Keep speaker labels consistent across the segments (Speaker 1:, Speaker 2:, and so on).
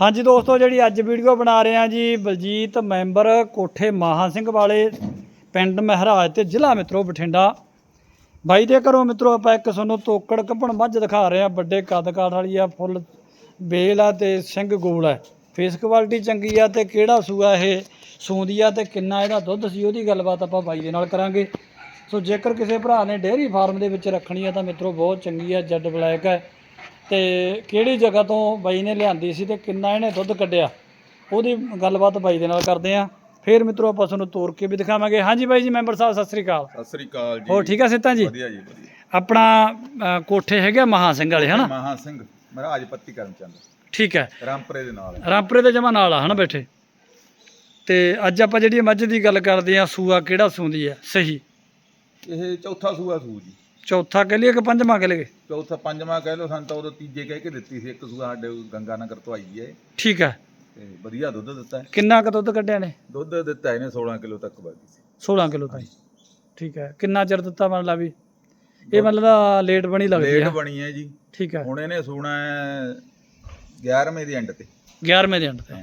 Speaker 1: ਹਾਂਜੀ ਦੋਸਤੋ, ਜਿਹੜੀ ਅੱਜ ਵੀਡੀਓ ਬਣਾ ਰਹੇ ਹਾਂ ਜੀ, ਬਲਜੀਤ ਮੈਂਬਰ ਕੋਠੇ ਮਾਹਾ ਸਿੰਘ ਵਾਲੇ, ਪਿੰਡ ਮਹਿਰਾਜ ਤੇ ਜ਼ਿਲ੍ਹਾ ਮਿੱਤਰੋ ਬਠਿੰਡਾ। ਬਾਈ ਦੇ ਘਰੋਂ ਮਿੱਤਰੋ, ਆਪਾਂ ਇੱਕ ਤੁਹਾਨੂੰ ਤੋਕੜ ਕੱਪਣ ਮੱਝ ਦਿਖਾ ਰਹੇ ਹਾਂ, ਵੱਡੇ ਕੱਦ ਕਾਠ ਵਾਲੀ ਆ, ਫੁੱਲ ਬੇਲ ਆ ਤੇ ਸਿੰਘ ਗੋਲ ਆ। ਫੇਸ ਕੁਆਲਿਟੀ ਚੰਗੀ ਆ ਤੇ ਕਿਹੜਾ ਸੂਆ ਇਹ? ਸੂੰਦੀ ਆ ਤੇ ਕਿੰਨਾ ਇਹਦਾ ਦੁੱਧ ਸੀ, ਉਹਦੀ ਗੱਲਬਾਤ ਆਪਾਂ ਬਾਈ ਦੇ ਨਾਲ ਕਰਾਂਗੇ। ਸੋ ਜੇਕਰ ਕਿਸੇ ਭਰਾ ਨੇ ਡੇਅਰੀ ਫਾਰਮ ਦੇ ਵਿੱਚ ਰੱਖਣੀ ਆ ਤਾਂ ਮਿੱਤਰੋ, ਬਹੁਤ ਚੰਗੀ ਆ ਜੱਡ ਬਲੈਕ ਹੈ ਤੇ ਕਿਹੜੀ ਜਗ੍ਹਾ ਤੋਂ ਬਾਈ ਨੇ ਲਿਆਂਦੀ ਸੀ ਤੇ ਕਿੰਨਾ ਇਹਨੇ ਦੁੱਧ ਕੱਢਿਆ ਉਹਦੀ ਗੱਲਬਾਤ ਬਾਈ ਦੇ ਨਾਲ ਕਰਦੇ ਆ ਫਿਰ ਮਿੱਤਰੋ ਆਪਾਂ ਤੁਹਾਨੂੰ ਤੋੜ ਕੇ ਵੀ ਦਿਖਾਵਾਂਗੇ। ਹਾਂਜੀ ਬਾਈ ਜੀ ਮੈਂਬਰ ਸਾਹਿਬ ਸਤਿ ਸ੍ਰੀ ਅਕਾਲ।
Speaker 2: ਸਤਿ ਸ੍ਰੀ ਅਕਾਲ ਜੀ।
Speaker 1: ਹੋਰ ਠੀਕ ਆ ਸਿੱਤਾ ਜੀ?
Speaker 2: ਵਧੀਆ ਜੀ ਵਧੀਆ।
Speaker 1: ਆਪਣਾ ਅ, ਕੋਠੇ ਹੈਗੇ ਮਹਾ ਸਿੰਘ ਵਾਲੇ ਹਨਾ?
Speaker 2: ਮਹਾ ਸਿੰਘ ਮਹਾਰਾਜ ਪੱਤੀ ਕਰਮਚੰਦ।
Speaker 1: ਠੀਕ ਹੈ।
Speaker 2: ਰਾਮਪੁਰੇ ਦੇ ਨਾਲ।
Speaker 1: ਰਾਮਪੁਰੇ ਦੇ ਜਮਾ ਨਾਲ ਆ ਹਨਾ ਬੈਠੇ? ਤੇ ਅੱਜ ਆਪਾਂ ਜਿਹੜੀ ਮੱਝ ਦੀ ਗੱਲ ਕਰਦੇ ਆ ਸੂਆ ਕਿਹੜਾ ਸੂੰਦੀ ਹੈ? ਸਹੀ।
Speaker 2: ਇਹ ਚੌਥਾ ਸੂਆ ਸੂ ਜੀ।
Speaker 1: ਚੌਥਾ ਕਹਿ ਲਈਏ ਕਿ ਪੰਜਵਾਂ ਕਹਿ ਲਈਏ?
Speaker 2: ਚੌਥਾ ਪੰਜਵਾਂ ਕਹਿ ਲਓ ਸਾਨੂੰ ਤਾਂ ਉਦੋਂ ਤੀਜੇ ਕਹਿ ਕੇ ਦਿੱਤੀ ਸੀ ਇੱਕ ਸੂਆ ਸਾਡੇ ਗੰਗਾ ਨਗਰ ਤੋਂ ਆਈ ਹੈ।
Speaker 1: ਠੀਕ ਹੈ।
Speaker 2: ਤੇ ਵਧੀਆ ਦੁੱਧ ਦਿੱਤਾ ਹੈ।
Speaker 1: ਕਿੰਨਾ ਕੁ ਦੁੱਧ ਕੱਢਿਆ ਨੇ
Speaker 2: ਦੁੱਧ ਦਿੱਤਾ ਇਹਨੇ 16 ਕਿਲੋ ਤੱਕ ਬਾਕੀ ਸੀ।
Speaker 1: 16 ਕਿਲੋ ਤਾਈ ਠੀਕ ਹੈ। ਕਿੰਨਾ ਚਿਰ ਦਿੱਤਾ ਮੰਨ ਲਾ ਵੀ? ਇਹ ਮਤਲਬ ਲੇਟ ਬਣੀ ਲੱਗਦੀ
Speaker 2: ਲੇਟ
Speaker 1: ਹੈ
Speaker 2: ਬਣੀ ਹੈ ਜੀ।
Speaker 1: ਠੀਕ ਹੈ।
Speaker 2: ਹੁਣ ਇਹਨੇ ਸੂਣਾ ਹੈ 11ਵੇਂ ਦੇ ਐਂਡ ਤੇ।
Speaker 1: 11ਵੇਂ ਦੇ ਅੰਡ ਤੇ।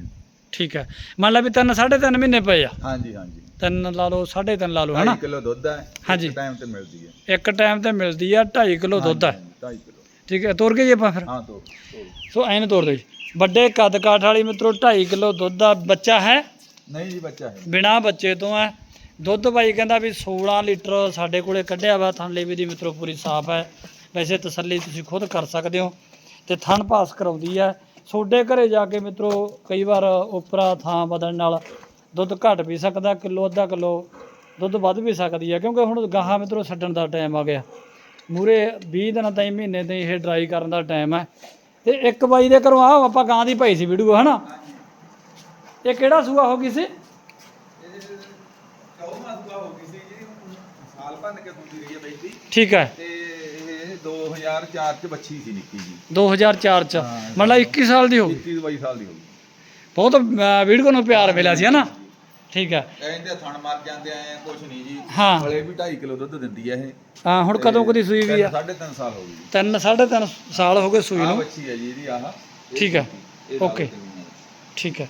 Speaker 1: ਠੀਕ ਹੈ। ਮੰਨ ਲਾ ਵੀ ਤਿੰਨ ਸਾਢੇ ਤਿੰਨ ਮਹੀਨੇ ਪਏ ਆ।
Speaker 2: ਹਾਂਜੀ ਹਾਂਜੀ।
Speaker 1: ਤਿੰਨ ਲਾ ਲਓ ਸਾਢੇ ਤਿੰਨ ਲਾ ਲਓ ਹਨਾ?
Speaker 2: 2 ਕਿਲੋ ਦੁੱਧ ਹੈ
Speaker 1: ਹਾਂਜੀ।
Speaker 2: ਟਾਈਮ ਤੇ ਮਿਲਦੀ ਹੈ।
Speaker 1: ਇੱਕ ਟਾਈਮ ਤੇ ਮਿਲਦੀ ਆ 2.5 ਕਿਲੋ ਦੁੱਧ ਹੈ।
Speaker 2: 2.5 ਕਿਲੋ।
Speaker 1: ਠੀਕ ਹੈ ਤੋਰ ਕੇ ਜੀ ਆਪਾਂ ਫਿਰ।
Speaker 2: ਹਾਂ ਤੋਂ ਤੋਂ।
Speaker 1: ਸੋ ਐਨ ਤੋਰ ਜੀ। ਵੱਡੇ ਕੱਦ ਕਾਠ ਵਾਲੀ ਮਿੱਤਰੋ 2.5 ਕਿਲੋ ਦੁੱਧ ਦਾ ਬੱਚਾ ਹੈ?
Speaker 2: ਨਹੀਂ ਜੀ ਬੱਚਾ ਹੈ।
Speaker 1: ਬਿਨਾ ਬੱਚੇ ਤੋਂ ਹੈ। ਦੁੱਧ ਬਾਈ ਕਹਿੰਦਾ ਵੀ 16 ਲੀਟਰ ਸਾਡੇ ਕੋਲੇ ਕੱਢਿਆ ਵਾ ਥਣ ਲੇਵੇ ਦੀ ਮਿੱਤਰੋ ਪੂਰੀ ਸਾਫ਼ ਹੈ। ਵੈਸੇ ਤਸੱਲੀ ਤੁਸੀਂ ਖੁਦ ਕਰ ਸਕਦੇ ਹੋ ਤੇ ਥਣ ਪਾਸ ਕਰਾਉਂਦੀ ਹੈ। ਤੁਹਾਡੇ ਘਰੇ ਜਾ ਕੇ ਮਿੱਤਰੋ ਕਈ ਵਾਰ ਉਪਰਾ ਥਾਂ ਬਦਲਣ ਨਾਲ ਦੁੱਧ ਘਟ ਵੀ ਸਕਦਾ ਕਿਲੋ ਅੱਧਾ ਕਿਲੋ ਦੁੱਧ ਵੱਧ ਵੀ ਸਕਦੀ ਹੈ ਕਿਉਂਕਿ ਹੁਣ ਗਾਹਾਂ ਮਿੱਤਰੋ ਛੱਡਣ ਦਾ ਟਾਈਮ ਆ ਗਿਆ। ਮੂਰੇ 20 ਦਿਨਾਂ ਤਾਈਂ ਮਹੀਨੇ ਤਾਈਂ ਇਹ ਡਰਾਈ ਕਰਨ ਦਾ ਟਾਈਮ ਹੈ ਤੇ ਇੱਕ ਬਾਈ ਦੇ ਘਰੋਂ ਆ ਆਪਾਂ ਗਾਂ ਦੀ ਭਾਈ ਸੀ ਵੀਡੀਓ ਹਨਾ? ਇਹ ਕਿਹੜਾ ਸੂਆ ਹੋ ਗਈ ਸੀ? ਠੀਕ ਹੈ
Speaker 2: ਤੇ ਇਹ 2004 ਚ। ਬੱਚੀ ਸੀ ਨਿੱਕੀ ਜੀ
Speaker 1: 2004 ਚ। ਮਤਲਬ 21 ਸਾਲ ਦੀ ਹੋ ਗਈ।
Speaker 2: 21 22 ਸਾਲ ਦੀ ਹੋ ਗਈ।
Speaker 1: ਬਹੁਤ ਵੀਡੀਓ ਨੂੰ ਪਿਆਰ ਮਿਲਿਆ ਸੀ ਹਨਾ? ਠੀਕ ਹੈ
Speaker 2: ਕਹਿੰਦੇ ਥਣ ਮਰ ਜਾਂਦੇ ਆਏ ਕੁਛ ਨਹੀਂ ਜੀ।
Speaker 1: ਹਾਂ।
Speaker 2: ਹਲੇ ਵੀ 2.5 ਕਿਲੋ ਦੁੱਧ ਦਿੰਦੀ ਹੈ ਇਹ।
Speaker 1: ਹਾਂ ਹੁਣ ਕਦੋਂ ਕਦੀ ਸੂਈ ਵੀ ਆ?
Speaker 2: 3.5 ਸਾਲ ਹੋ ਜੀ।
Speaker 1: ਸਾਢੇ ਤਿੰਨ ਸਾਲ ਹੋ ਗਏ ਸੂਈ
Speaker 2: ਆਹ
Speaker 1: ਨੂੰ।
Speaker 2: ਬੱਚੀ ਹੈ ਜੀ ਇਹਦੀ ਆਹ। ਇਹ
Speaker 1: ਠੀਕ ਹੈ
Speaker 2: ਇਹ ਨਾਲ ਹੋਈ ਹੈ।
Speaker 1: ਠੀਕ ਹੈ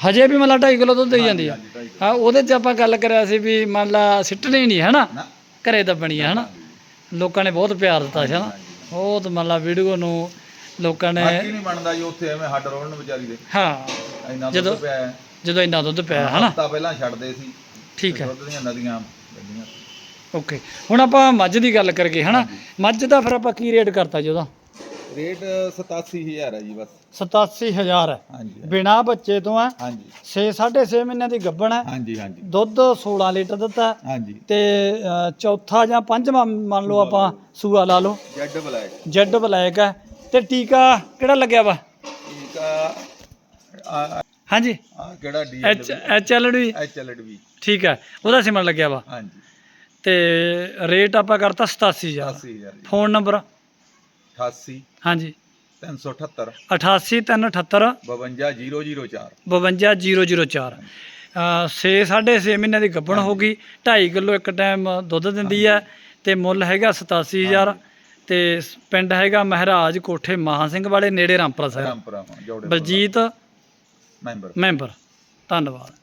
Speaker 1: ਹਜੇ ਵੀ ਮਤਲਬ 2.5 ਕਿਲੋ ਦੁੱਧ ਦੇਈ ਜਾਂਦੀ ਆ।
Speaker 2: ਹਾਂਜੀ, ਢਾਈ ਕਿੱਲੋ।
Speaker 1: ਹਾਂ ਉਹਦੇ 'ਚ ਆਪਾਂ ਗੱਲ ਕਰਿਆ ਸੀ ਵੀ ਮੰਨ ਲਾ ਸਿੱਟਣੀ ਨਹੀਂ ਹਨਾ
Speaker 2: ਨਾ?
Speaker 1: ਘਰੇ ਦੱਬਣੀ ਆ ਹਨਾ ਲੋਕਾਂ ਨੇ ਬਹੁਤ ਪਿਆਰ ਦਿੱਤਾ ਸੀ ਹਨਾ ਬਹੁਤ ਮੰਨ ਲਾ ਵੀਡੀਓ ਨੂੰ ਲੋਕਾਂ ਨੇ
Speaker 2: ਬਾਕੀ ਨਹੀਂ ਬਣਦਾ ਜੀ ਉੱਥੇ ਐਵੇਂ ਹੱਡ ਰੋਲਣ ਵਿਚਾਰੀ ਦੇ।
Speaker 1: ਹਾਂ।
Speaker 2: ਇੰਨਾ
Speaker 1: ਜਦੋਂ-
Speaker 2: ਦੁੱਧ ਪਿਆ। ਹੈ
Speaker 1: ਜਦੋਂ ਇੰਨਾ ਦੁੱਧ ਪਿਆ ਹਨਾ?
Speaker 2: ਹਫ਼ਤਾ ਪਹਿਲਾਂ ਛੱਡਦੇ ਸੀ।
Speaker 1: ਠੀਕ ਹੈ।
Speaker 2: ਦੁੱਧ ਦੀਆਂ ਨਦੀਆਂ ਗੱਡੀਆਂ।
Speaker 1: ਓਕੇ। ਹੁਣ ਆਪਾਂ ਮੱਝ ਦੀ ਗੱਲ ਕਰਗੇ ਹਨਾ? ਮੱਝ ਦਾ ਫਿਰ ਆਪਾਂ ਕੀ ਰੇਟ ਕਰਤਾ ਜੀ ਉਹਦਾ?
Speaker 2: ਰੇਟ 87000 ਹੈ ਜੀ ਬਸ।
Speaker 1: 87000 ਹੈ।
Speaker 2: ਹਾਂਜੀ
Speaker 1: ਬਿਨਾ ਬੱਚੇ ਤੋਂ ਹੈ।
Speaker 2: ਹਾਂਜੀ।
Speaker 1: 6 6.5 ਮਹੀਨਿਆਂ ਦੀ ਗੱਭਣ ਹੈ।
Speaker 2: ਹਾਂਜੀ ਹਾਂਜੀ।
Speaker 1: ਦੁੱਧ 16 ਲੀਟਰ ਦਿੱਤਾ ਹੈ।
Speaker 2: ਹਾਂਜੀ।
Speaker 1: ਤੇ ਅ, ਚੌਥਾ ਜਾਂ ਪੰਜਵਾਂ ਮੰਨ ਲਓ ਆਪਾਂ ਸੂਆ ਲਾ ਲਓ।
Speaker 2: Z black.
Speaker 1: ਜੈਡ ਬਲੈਕ ਹੈ। ਤੇ ਟੀਕਾ ਕਿਹੜਾ ਲੱਗਿਆ ਵਾ?
Speaker 2: ਠੀਕ ਆ
Speaker 1: ਹਾਂਜੀ?
Speaker 2: ਆ ਕਿਹੜਾ D
Speaker 1: H H L D
Speaker 2: H L D
Speaker 1: ਠੀਕ ਹੈ ਉਹਦਾ ਸਿਮਣ ਲੱਗਿਆ ਵਾ।
Speaker 2: ਹਾਂਜੀ।
Speaker 1: ਤੇ ਰੇਟ ਆਪਾਂ ਕਰਤਾ 87000
Speaker 2: 88000 ਜੀ।
Speaker 1: ਫੋਨ ਨੰਬਰ
Speaker 2: 88
Speaker 1: ਹਾਂਜੀ।
Speaker 2: 378
Speaker 1: 88378
Speaker 2: 52004
Speaker 1: 52004 6 6.5 ਮਹੀਨਿਆਂ ਦੀ ਗੱਭਣ ਹੋ ਗਈ 2.5 ਕਿਲੋ ਇੱਕ ਟਾਈਮ ਦੁੱਧ ਦਿੰਦੀ ਹੈ। ਤੇ ਮੁੱਲ ਹੈਗਾ 87000 ਤੇ ਪਿੰਡ ਹੈਗਾ ਮਹਾਰਾਜ ਕੋਠੇ ਮਹਾ ਸਿੰਘ ਵਾਲੇ ਨੇੜੇ ਰਾਮਪੁਰਾ ਸਾਹਿਬ। ਬਲਜੀਤ
Speaker 2: ਮੈਂਬਰ।
Speaker 1: ਮੈਂਬਰ। ਧੰਨਵਾਦ।